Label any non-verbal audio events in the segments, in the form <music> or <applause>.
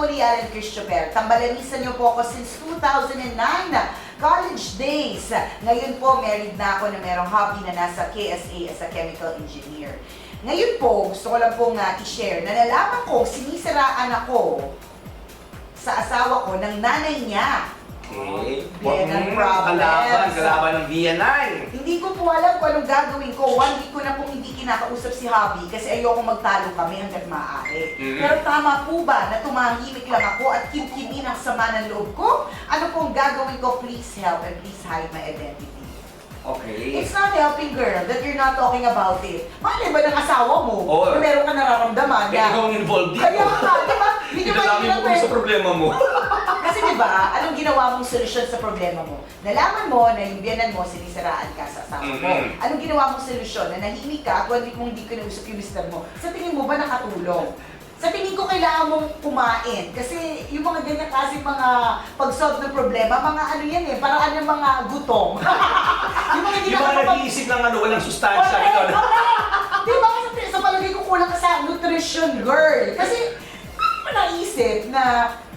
ni Alan Christopher. Tambalanisan niyo po ako since 2009 na college days. Ngayon po, married na ako na merong hobby na nasa KSA as a chemical engineer. Ngayon po, gusto ko lang pong uh, i-share na nalaman ko, sinisiraan ako sa asawa ko ng nanay niya. Okay. Vienna Mm, problems. Kalaban, kalaban ng Vienna. Hindi ko po alam kung anong gagawin ko. One week ko na pong hindi kinakausap si Hobby kasi ayoko magtalo kami hanggat maaari. Mhm. Pero tama po ba na tumahimik lang ako at kimkimin ang sama ng loob ko? Ano pong gagawin ko? Please help and please hide my identity. Okay. It's not helping, girl, that you're not talking about it. Mali ba ng asawa mo Oo. na meron ka nararamdaman Eh, na... ikaw ang involved dito. Kaya nga, di ba? Hindi mahirap mo kung eh. sa problema mo. <laughs> Kasi di ba, anong ginawa mong solusyon sa problema mo? Nalaman mo na yung biyanan mo, sinisiraan ka sa asawa mo. Mhm. Anong ginawa mong solusyon? Na nahimik ka at one week mong hindi ko nausap yung mister mo. Sa tingin mo ba nakatulong? Sa tingin ko kailangan mong kumain. Kasi yung mga ganyan kasi mga pag-solve ng problema, mga ano yan eh, parang ano mga gutom. <laughs> yung mga hindi Yung mga nakakapag- nag-iisip ng ano, walang sustansya. Ikaw, correct. Di ba? Kasi sa palagay ko kulang ka sa nutrition, girl. Kasi, mo naisip na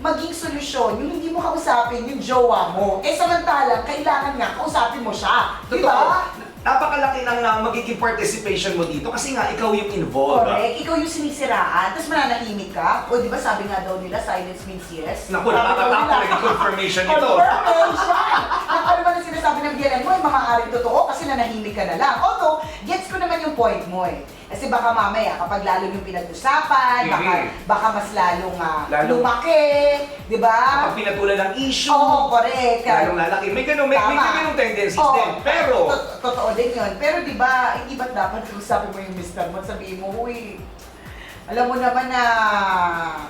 maging solusyon yung hindi mo kausapin yung jowa mo? Eh, samantalang, kailangan nga kausapin mo siya. Di ba? Napakalaki ng uh, magiging participation mo dito kasi nga ikaw yung involved. Correct. Ikaw yung sinisiraan, tapos mananahimik ka. O di ba sabi nga daw nila, silence means yes. Naku, Sabi daw nakakatakot nila. naging confirmation ito. Confirmation! Ang ano ba na sinasabi ng biyanan mo, ay mamaaring totoo kasi nanahimik ka na lang. Although, gets ko naman yung point mo eh. Kasi baka mamaya, kapag lalo yung pinag-usapan, baka, Mhm. baka mas lalong uh, Lalo- lumaki, di ba? Kapag pinatulan ng issue, Oo, correct. lalong lalaki. May ganun, may, may, Tama. ganung tendencies Oo, din. Pero, to- Totoo din yun. Pero di ba, hindi ba't dapat kausapin mo yung mister mo at sabihin mo, uy, alam mo naman na...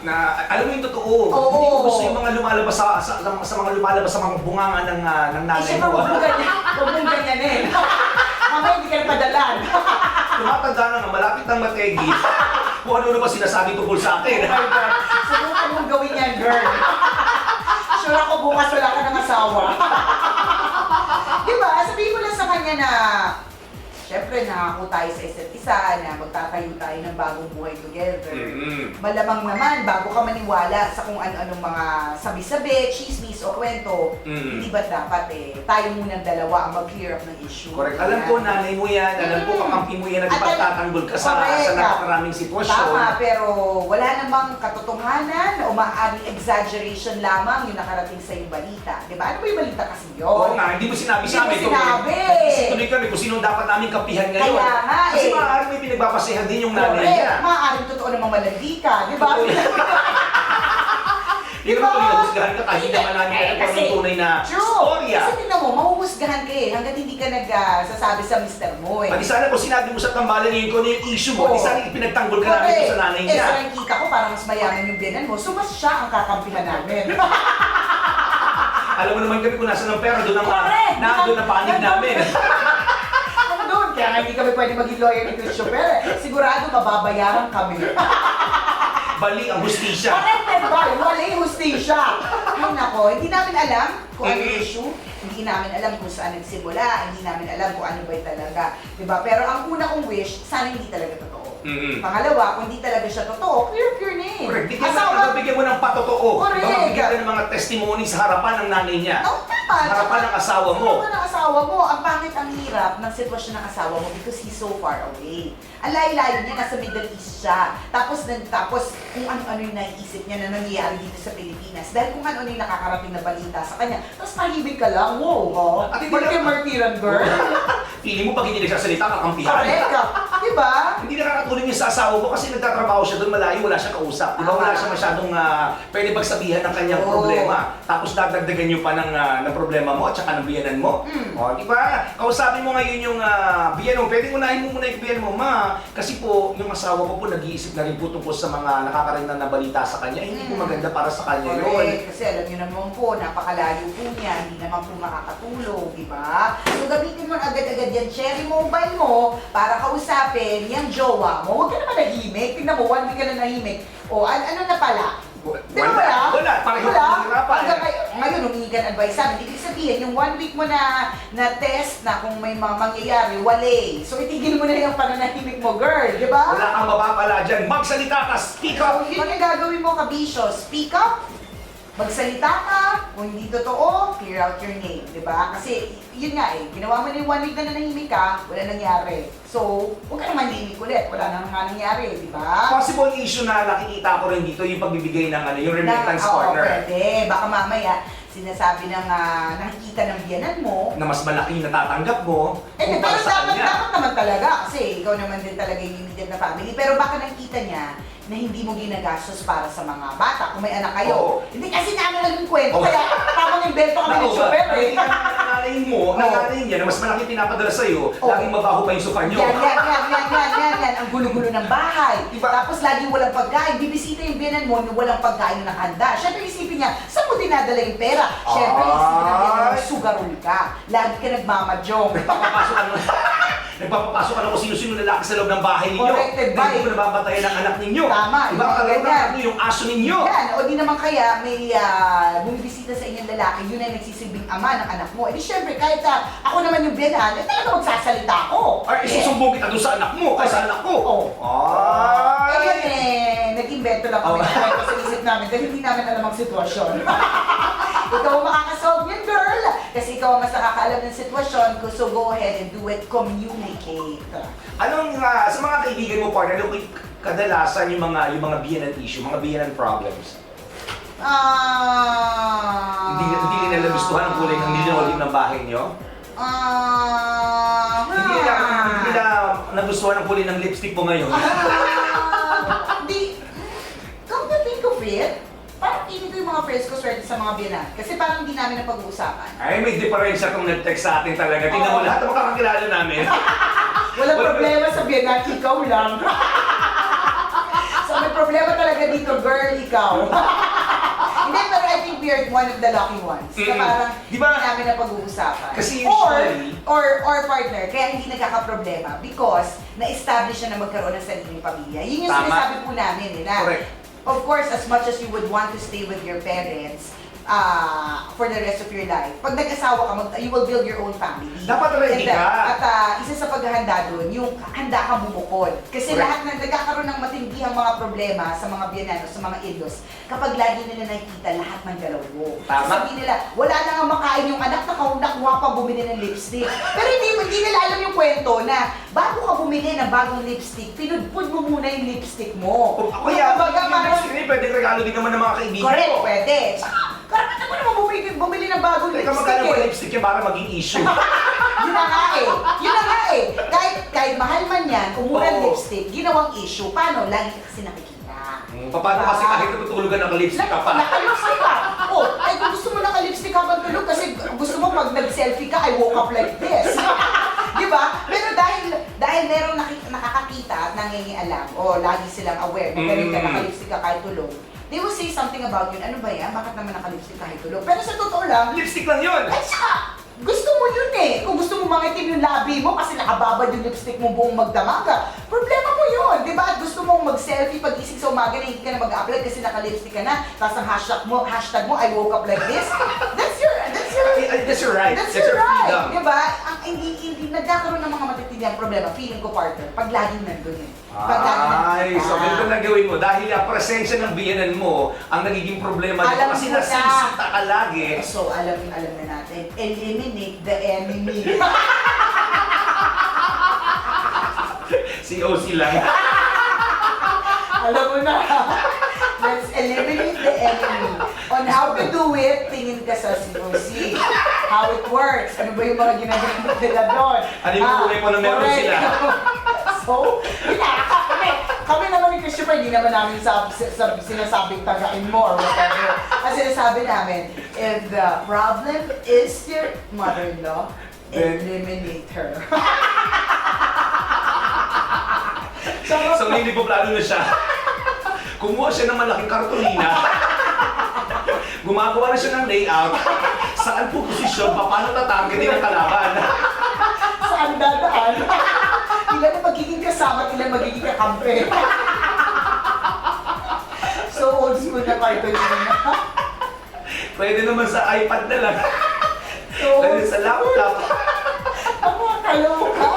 na alam mo yung totoo, Oo. hindi ko gusto yung mga lumalabas sa, sa, sa mga lumalabas sa mga bunganga ng, uh, ng Eh, nanay syempre, mo. huwag mong ganyan. Huwag mong ganyan eh. <laughs> Mamaya hindi ka na padalan. <laughs> Tumatanda na nga, malapit ng mategi. Kung ano-ano ba sinasabi tungkol sa akin. Oh my God. Subukan mong gawin yan, girl. Sure ako bukas wala ka ng asawa. Di ba? Sabihin mo lang sa kanya na Siyempre, nangako tayo sa isa't isa na magtatayo tayo ng bagong buhay together. Mm-mm. Malamang naman, bago ka maniwala sa kung ano-anong mga sabi-sabi, chismis o kwento, Mm. hindi ba dapat eh, tayo munang dalawa ang mag-clear up ng issue? Correct. Alam ko, nanay mo yan. Alam ko, kakampi mo yan. At Nagpagtatanggol ka sa, Correct. sa napakaraming sitwasyon. Tama, pero wala namang katotohanan o maaaring exaggeration lamang yung nakarating sa yung balita. Di ba? Ano ba yung balita kasi yun? Oo nga, hindi mo sinabi Hindi sa mo amin. sinabi. Kasi tuloy kami kung sino dapat namin kapihan ngayon. Kaya nga Kasi eh. maaaring may pinagpapasehan din yung nanay Correct. niya. Maaaring totoo namang malandi ka, di ba? <laughs> Hindi Diba? naman kung nahusgahan ka kahit naman namin Eh, kasi- anong tunay na True! storya. Kasi tingnan mo, mahuhusgahan ka eh, hanggat hindi ka nagsasabi sa mister mo eh. Pati sana kung sinabi mo sa tambalan ngayon kung ano yung issue mo, Oo. di sana ipinagtanggol ka namin doon sa nanay Eh, niya. sa nakikita ko, parang mas mayaman yung biyanan mo, so mas siya ang kakampihan namin. <laughs> Alam mo naman kami kung nasa ng pera, doon ang Correct! nandun ang panig namin. <laughs> Kaya nga hindi kami pwede maging lawyer ni Christopher. eh. Sigurado mababayaran kami. <laughs> Bali ang hustisya. Corrected ba? Wala yung hustisya. Ay nako, hindi namin alam kung ano yung issue. Hindi namin alam kung saan nagsimula. Hindi namin alam kung ano ba yung talaga. Diba? Pero ang una kong wish, sana hindi talaga totoo. Mm-mm. Pangalawa, kung hindi talaga siya totoo, clear clear na eh. Correct. Bigyan mo, Asawa, bigyan mo ng patotoo. Correct. Diba, Bigyan ka ng mga testimony sa harapan ng nanay niya. Oh, tama. Sa harapan ng asawa mo. Sa harapan ng asawa mo. Ang pangit, ang hirap ng sitwasyon ng asawa mo because he's so far away. Ang layo-layo niya, nasa Middle East siya. Tapos, nan- tapos kung ano-ano yung naiisip niya na nangyayari dito sa Pilipinas. Dahil kung ano-ano yung nakakarating na balita sa kanya. Tapos mahibig ka lang, wow, ha? At hindi ka martiran, girl. <laughs> Feeling mo pag hindi nagsasalita, kakampihan. Correct ka. Diba? Hindi nakakatulong yun sa asawa mo kasi nagtatrabaho siya doon malayo, wala siyang kausap. Di ba? Wala siya masyadong ah, pwede pagsabihan ng kanyang Oo. problema. Tapos dadagdagan niyo pa ng, ah, ng problema mo at saka ng biyanan mo. Mm. O, di ba? Kausapin mo ngayon yung uh, biyan mo. Pwede unahin mo muna yung biyan mo, ma. Kasi po, yung asawa ko po nag-iisip na rin po tungkol sa mga nakakarinan na balita sa kanya. Hindi po Mm. maganda para sa kanya yun. Correct. Kasi alam niyo naman po, napakalayo po niya, hindi naman po makakatulong, di ba? So gamitin mo agad-agad yan, cherry mobile mo para kausapin yung jowa mo. Huwag ka naman nahimik. Tingnan mo, one week ka na nahimik. O, an ano na pala? Di ba wala? Wala. Pareho Wala? nahihirapan. Hanggang ngayon, ngayon humingi ka ng advice sa amin. Ibig sabihin, yung one week mo na na test na kung may mga mangyayari, wale. So itigil mo na yung pananahimik mo, girl. Di ba? Wala kang mapapala dyan. Magsalita ka, speak up! yun yung gagawin mo, kabisyo. Speak up, magsalita ka, kung hindi totoo, clear out your name, di ba? Kasi, yun nga eh, ginawa mo na yung one week na nanahimik ka, wala nangyari. So, huwag ka naman limik ulit, wala na nga nangyari, di ba? Possible issue na nakikita ko rin dito yung pagbibigay ng ano, yung remittance oo, partner. pwede. Baka mamaya, sinasabi ng ah, nakikita ng biyanan mo, Na mas malaki na tatanggap mo. eh, kumpara pero sa dapat, kanya. dapat naman talaga kasi ikaw naman din talaga yung immediate na family. Pero baka nakita niya na hindi mo ginagastos para sa mga bata kung may anak kayo. Oo. Hindi kasi namin alam yung kwento, Oo. kaya tamang invento kami ng super eh. Nanay mo, Oo. nanay niya na mas malaki pinapadala sa'yo, Oo. laging mabaho pa yung sofa niyo. Yan, yan, yan, yan, yan, yan, yan. Ang gulo-gulo ng bahay. Diba? Tapos laging walang pagkain. Bibisita yung biyanan mo na walang pagkain na nakahanda. Siyempre isipin niya, saan mo dinadala yung pera? Siyempre isipin mo, Ay. sugarol ka. Lagi ka nagmamadyong. Nagpapapasok ka nagpapapasok ka na kung sino-sino lalaki sa loob ng bahay ninyo. Corrected by. Hindi mo nababatayan ang anak ninyo. Tama, Iba yung mga ganyan. na yung aso ninyo. Yan, o di naman kaya may ah, bumibisita sa inyong lalaki, yun ay nagsisilbing ama ng anak mo. Eh di syempre, kahit ah, ako naman yung biyanan, eh talaga magsasalita ako. Or isusumbong kita doon sa anak mo, kay sa anak ko. Oo. Eh yun Ay! eh, nag-invento lang kami Oh. kwento sa isip namin dahil hindi namin alam ang sitwasyon. <laughs> ikaw ang makakasolve yun, girl! Kasi ikaw ang mas nakakaalam ng sitwasyon ko, so go ahead and do it, communicate. Anong, ah, sa mga kaibigan mo, partner, ano kadalasan yung mga yung mga biyanan issue, mga biyanan problems? Ah... Hindi, hindi nila nagustuhan ang kulay ng linoleum ng bahay niyo? Ah... Hindi nila, hindi nila nagustuhan ang kulay ng lipstick mo ngayon? Ah, Di, come to think of it, hindi ko swerte sa mga biyanan. Kasi parang hindi namin napag-uusapan. Ay, may diferensya kung nag-text sa atin talaga. Tingnan mo Oo. lahat ng makakakilala namin. <laughs> Walang Wala- problema sa biyanan, ikaw lang. <laughs> so may problema talaga dito, girl, ikaw. <laughs> Hindi, pero I think we are one of the lucky ones. Na Mm. parang Di ba? hindi namin napag-uusapan. Kasi or, usually- or, or partner, kaya hindi nagkakaproblema because na-establish na na magkaroon ng sariling pamilya. Yun yung Tama. sinasabi po namin, eh, na Correct. Of course, as much as you would want to stay with your parents uh, for the rest of your life, pag nag-asawa ka, mag, you will build your own family. Dapat ready And, uh, ka. At uh, isa sa paghahanda doon, yung handa kang bumukod. Kasi Correct. lahat ng nagkakaroon ng matindihang mga problema sa mga biyanan o sa mga ilos, kapag lagi nila nakikita lahat ng galaw mo. Tama. Sabi nila, wala na nga makain yung anak, naka- nakuha pa bumili ng lipstick. Pero hindi, hindi nila alam yung kwento na bago ka bumili ng bagong lipstick, pinudpud mo muna yung lipstick mo. O, Ako yun, pwede regalo din naman ng mga kaibigan Correct, ko. pwede. Saka, karapatan mo naman bumili, bumili ng bagong Teka, lipstick magkano ba eh. lipstick yan para maging issue? <laughs> Yun na nga eh. Yun na nga eh. Kahit, kahit mahal man yan, kung murang Oo. lipstick, ginawang issue. Paano? Lagi ka kasi nakikita. Hmm, Paano kasi kahit natutulog ka naka-lipstick ka pa? Naka-lipstick ka. Oh, ay kung gusto mo naka-lipstick habang tulog kasi gusto mo pag nag-selfie ka, I woke up like nangingialam o lagi silang aware na ganun ka Mm. naka-lipstick ka kahit tulog, they will say something about you. Ano ba yan? Bakit naman naka-lipstick kahit tulog? Pero sa totoo lang, Lipstick lang yun! ay, saka, gusto mo yun eh. Kung gusto mo mangitim yung labi mo kasi nakababad yung lipstick mo buong magdamaga, problema mo yun, di ba? At gusto mong mag-selfie pag ising sa umaga na hindi ka na mag-upload kasi naka-lipstick ka na, tapos ang hashtag mo, hashtag mo, I woke up like this. <laughs> that's your, right. that's That's your your right. freedom. Di ba? Ang, hindi, hindi, nagkakaroon ng mga matitindihang problema, feeling ko partner, pag laging nandun eh. Pag laging Ay, so ganito na gawin mo. Dahil ang presensya ng biyanan mo ang nagiging problema dito. Alam Kasi mo na. nasisita ka lagi. So, alam alam na natin, eliminate the enemy. <laughs> Si OC lang. Alam mo na. Let's eliminate the enemy. On how to do it, tingin ka sa COC. How it works. Ano ba yung mga ginagamit nila doon? Ano yung Ah, kulay po na meron correct. sila? <laughs> so, yun na, kami, kami naman ni Christopher, hindi naman namin sab, sab, sinasabing tagain mo or whatever. Ang sinasabi namin, if the problem is your mother-in-law, Then- eliminate her. <laughs> So nilipoplano na siya. Kumuha siya ng malaking kartolina. Gumagawa na siya ng layout. <laughs> Saan po posisyon, paano tatargetin ang kalaban. <laughs> Saan dadaan? <laughs> ilan ang magiging kasama at ilan magiging kakampi. so old school na cartoon yun. Pwede naman sa iPad na lang. So, Pwede sa laptop. Ang mga kaloka.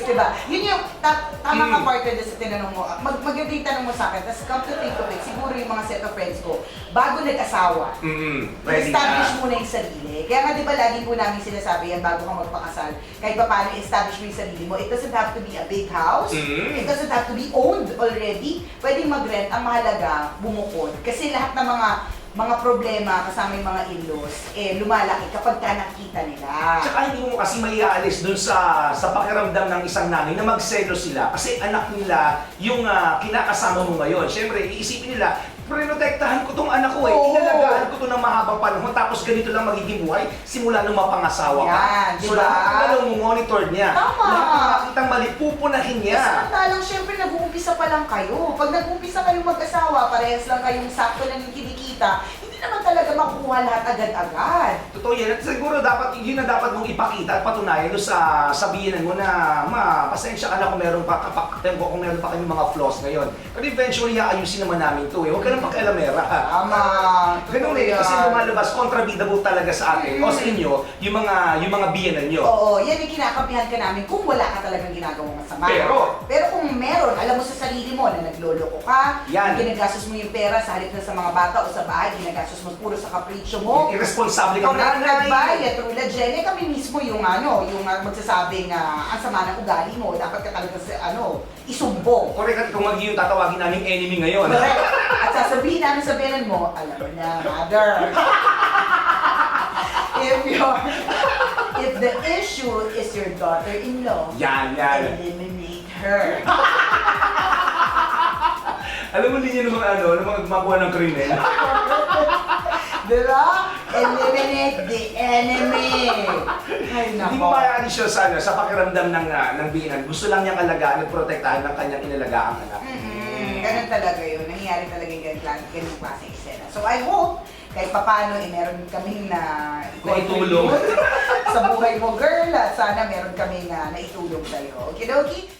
Yes, di ba? Yun yung ta- tama Mm. ka partner doon sa tinanong mo. Mag maganda yung tanong mo sa akin. Tapos come to think of it, siguro yung mga set of friends ko, bago nag-asawa, Mm, na. establish muna yung sarili. Kaya nga di ba lagi po namin sinasabi yan bago ka magpakasal, kahit pa paano establish mo yung sarili mo. It doesn't have to be a big house. Mm. It doesn't have to be owned already. Pwedeng mag-rent. Ang mahalaga, bumukod. Kasi lahat ng mga mga problema kasama yung mga in-laws, eh, lumalaki kapag ka nakita nila. Tsaka hindi mo kasi maiaalis dun sa sa pakiramdam ng isang nanay na magselo sila kasi anak nila yung ah, kinakasama mo ngayon. Siyempre, iisipin nila, prinotektahan ko tong anak ko eh. Oo. Inalagaan ko to ng mahabang panahon tapos ganito lang magiging buhay simula nung mapangasawa ka. Yan, di so ba? lahat ng galaw mo, monitor niya. Tama. Lahat ng makitang mali, pupunahin niya. Samantalang, syempre, nag-uumpisa pa lang kayo. Pag nag-uumpisa kayong mag-asawa, parehas lang kayong sakto lang yung kinikita, hindi naman talaga makuha lahat agad-agad. Totoo yan. At siguro dapat, yun na dapat mong ipakita at patunayan doon sa sabihin mo na, ma, pasensya ka na kung meron pa, kapak, kung meron pa kayong mga flaws ngayon. Pero eventually, aayusin naman namin to eh. Huwag ka nang pakialamera. Tama. Ganun eh, kasi lumalabas, contrabidable talaga sa atin o sa inyo, yung mga, yung mga biyanan nyo. Oo, yan yung kinakampihan ka namin kung wala ka talagang ginagawang masama. Pero- Pero kung meron, alam mo sa sarili mo na nagloloko ka, Yan. ginagastos mo yung pera sa halip na sa mga bata o sa bahay, ginagastos mo puro sa kapritsyo mo. Irresponsible kang na nanay. nagbayad, Trula Jenny, kami mismo yung ano, yung uh, magsasabing uh, ang sama ng ugali mo, dapat ka talaga sa ano, isumbong. Correct at kung magiging tatawagin naming enemy ngayon. Correct. At sasabihin namin sa biyanan mo, alam mo na, mother. <laughs> if your, if the issue is your daughter-in-law, Yan, yan. eliminate her. <laughs> Alam mo din yun ng mga ano, ng mga gumagawa ng krimen. <laughs> Diba? Eliminate the enemy. Ay, Hindi mo nako. mayaalis siya sa, ano, sa pakiramdam ng, uh, ng biyanan. Gusto lang niyang alagaan at protektahan ng kanyang inalagaang anak. Mm-mm, ganun talaga yun. Nangyayari talaga yung ganun, klas- ganun klase eksena. So I hope, kahit papano, eh, meron kaming na Naitulong. <laughs> sa buhay mo, girl. At sana meron kami na naitulong sa'yo. Okay, dokie?